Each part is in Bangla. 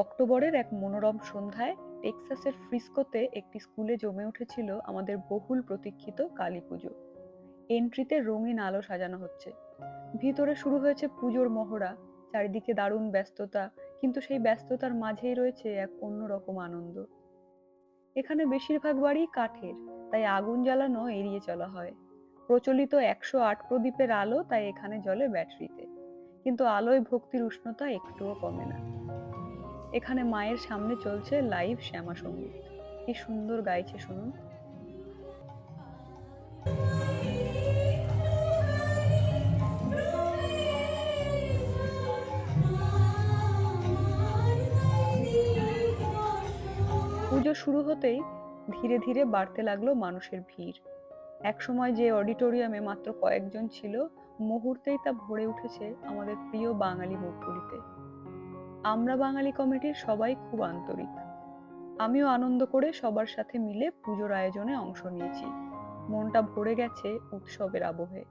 অক্টোবরের এক মনোরম সন্ধ্যায় টেক্সাসের ফ্রিস্কোতে একটি স্কুলে জমে উঠেছিল আমাদের বহুল প্রতীক্ষিত কালী পুজো। এন্ট্রিতে রঙিন আলো সাজানো হচ্ছে। ভিতরে শুরু হয়েছে পুজোর মহড়া, চারিদিকে দারুণ ব্যস্ততা, কিন্তু সেই ব্যস্ততার মাঝেই রয়েছে এক অন্যরকম আনন্দ। এখানে বেশিরভাগ বাড়ি কাঠের, তাই আগুন জ্বালানো এড়িয়ে চলা হয়। প্রচলিত একশো আট প্রদীপের আলো তাই এখানে জ্বলে ব্যাটারিতে। কিন্তু আলোয় ভক্তির উষ্ণতা একটুও কমে না। এখানে মায়ের সামনে চলছে লাইভ শ্যামা সংগীত। কি সুন্দর গাইছে শুনুন। পুজো শুরু হতেই ধীরে ধীরে বাড়তে লাগল মানুষের ভিড়। একসময় যে অডিটোরিয়ামে মাত্র কয়েকজন ছিল, মুহূর্তেই তা ভরে উঠেছে আমাদের প্রিয় বাঙালি মুখগুলিতে। আমরা বাঙালি কমিটির সবাই খুব আন্তরিক। আমিও আনন্দ করে সবার সাথে মিলে পুজোর আয়োজনে অংশ নিয়েছি। মনটা ভরে গেছে উৎসবের আবহে।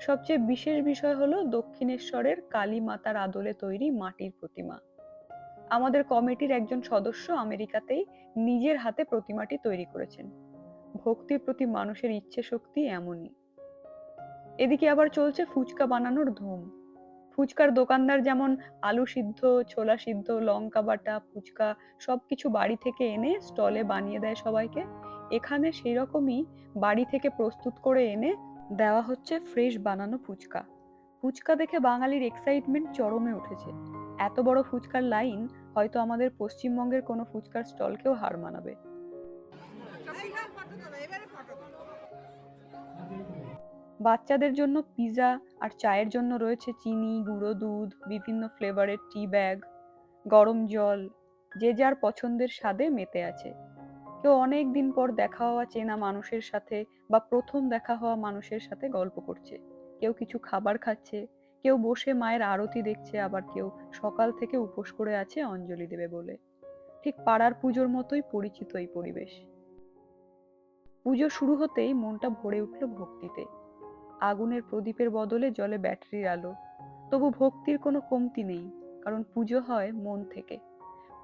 সবচেয়ে বিশেষ বিষয় হলো দক্ষিণেশ্বরের কালী মাতার আদলে তৈরি মাটির প্রতিমা। আমাদের কমিটির একজন সদস্য আমেরিকাতেই নিজের হাতে প্রতিমাটি তৈরি করেছেন। ভক্তির প্রতি মানুষের ইচ্ছে শক্তি এমনই। এদিকে আবার চলছে ফুচকা বানানোর ধুম। ফুচকার দোকানদার যেমন আলু সিদ্ধ, ছোলা সিদ্ধ, লঙ্কা বাটা, ফুচকা সবকিছু বাড়ি থেকে এনে স্টলে বানিয়ে দেয় সবাইকে। এখানে সেই রকমই বাড়ি থেকে প্রস্তুত করে এনে দেওয়া হচ্ছে ফ্রেশ বানানো ফুচকা। ফুচকা দেখে বাঙালির এক্সাইটমেন্ট চরমে উঠেছে। এত বড় ফুচকার লাইন হয়তো আমাদের পশ্চিমবঙ্গের কোনো ফুচকার স্টলকেও হার মানাবে। বাচ্চাদের জন্য পিৎজা আর চায়ের জন্য রয়েছে চিনি, গুঁড়ো দুধ, বিভিন্ন ফ্লেভারের টি ব্যাগ গরম জল, যে যার পছন্দের স্বাদে মেতে আছে। কেউ অনেক দিন পর দেখা হওয়া চেনা মানুষের সাথে বা প্রথম দেখা হওয়া মানুষের সাথে গল্প করছে। কেউ কিছু খাবার খাচ্ছে, কেউ বসে মায়ের আরতি দেখছে, আবার কেউ সকাল থেকে উপোস করে আছে অঞ্জলি দেবে বলে। ঠিক পাড়ার পুজোর মতোই পরিচিত এই পরিবেশ। পুজো শুরু হতেই মনটা ভরে উঠল ভক্তিতে। আগুনের প্রদীপের বদলে জলে ব্যাটারির আলো। তবু ভক্তির কোনো কমতি নেই, কারণ পুজো হয় মন থেকে।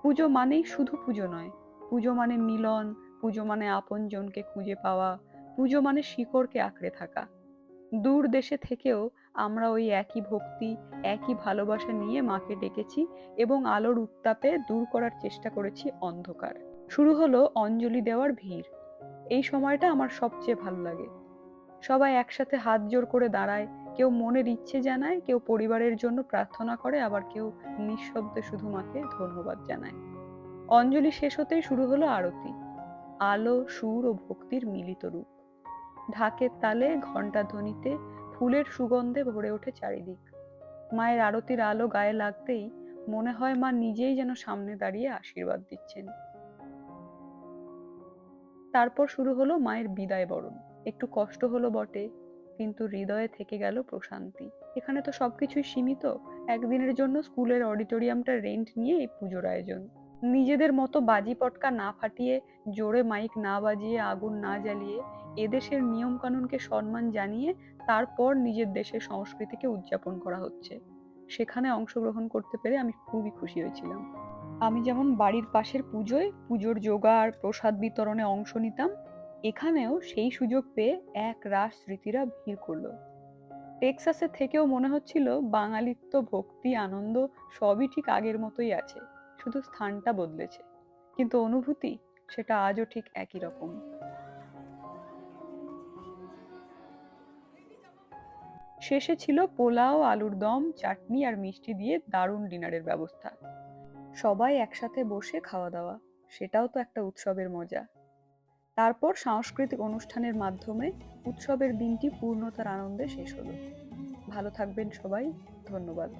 পুজো মানেই শুধু পুজো নয়। পুজো মানে মিলন, পুজো মানে আপনজনকে খুঁজে পাওয়া, পুজো মানে শিকড়কে আঁকড়ে থাকা। দূর দেশে থেকেও আমরা ওই একই ভক্তি, একই ভালোবাসা নিয়ে মাকে ডেকেছি এবং আলোর উত্তাপে দূর করার চেষ্টা করেছি অন্ধকার। শুরু হলো অঞ্জলি দেওয়ার ভিড়। এই সময়টা আমার সবচেয়ে ভালো লাগে। সবাই একসাথে হাত জোর করে দাঁড়ায়। কেউ মনের ইচ্ছে জানায়, কেউ পরিবারের জন্য প্রার্থনা করে, আবার কেউ নিঃশব্দে শুধু মাকে ধন্যবাদ জানায়। অঞ্জলি শেষ হতেই শুরু হলো আরতি। আলো, সুর ও ভক্তির মিলিত রূপ। ঢাকের তালে ঘণ্টা ধ্বনিতে ফুলের সুগন্ধে ভরে ওঠে চারিদিক। মায়ের আরতির আলো গায়ে লাগতেই মনে হয় মা নিজেই যেন সামনে দাঁড়িয়ে আশীর্বাদ দিচ্ছেন। তারপর শুরু হলো মায়ের বিদায় বরণ। একটু কষ্ট হলো বটে, কিন্তু হৃদয়ে থেকে গেল প্রশান্তি। এখানে তো সবকিছুই সীমিত। একদিনের জন্য স্কুলের অডিটোরিয়ামটা রেন্ট নিয়ে এই পুজোর আয়োজন। নিজেদের মতো বাজি পটকা না ফাটিয়ে, জোরে মাইক না বাজিয়ে, আগুন না জ্বালিয়ে, এদেশের নিয়ম কানুনকে সম্মান জানিয়ে তারপর নিজের দেশের সংস্কৃতিকে উদযাপন করা হচ্ছে। সেখানে অংশগ্রহণ করতে পেরে আমি খুবই খুশি হয়েছিলাম। আমি যেমন বাড়ির পাশের পুজোয় পুজোর জোগাড় প্রসাদ বিতরণে অংশ নিতাম এখানেও সেই সুযোগ পেয়ে এক রাস স্মৃতিরা ভিড় করল। টেক্সাসের থেকেও মনে হচ্ছিল বাঙালিত্ব ভক্তি, আনন্দ সবই ঠিক আগের মতোই আছে, শুধু স্থানটা বদলেছে। কিন্তু অনুভূতি সেটা আজও ঠিক একই রকম। শেষে ছিল পোলাও, আলুর দম, চাটনি আর মিষ্টি দিয়ে দারুণ ডিনারের ব্যবস্থা। সবাই একসাথে বসে খাওয়া দাওয়া, সেটাও তো একটা উৎসবের মজা। তারপর সাংস্কৃতিক অনুষ্ঠানের মাধ্যমে উৎসবের দিনটি পূর্ণতার আনন্দে শেষ হলো। ভালো থাকবেন সবাই ধন্যবাদ।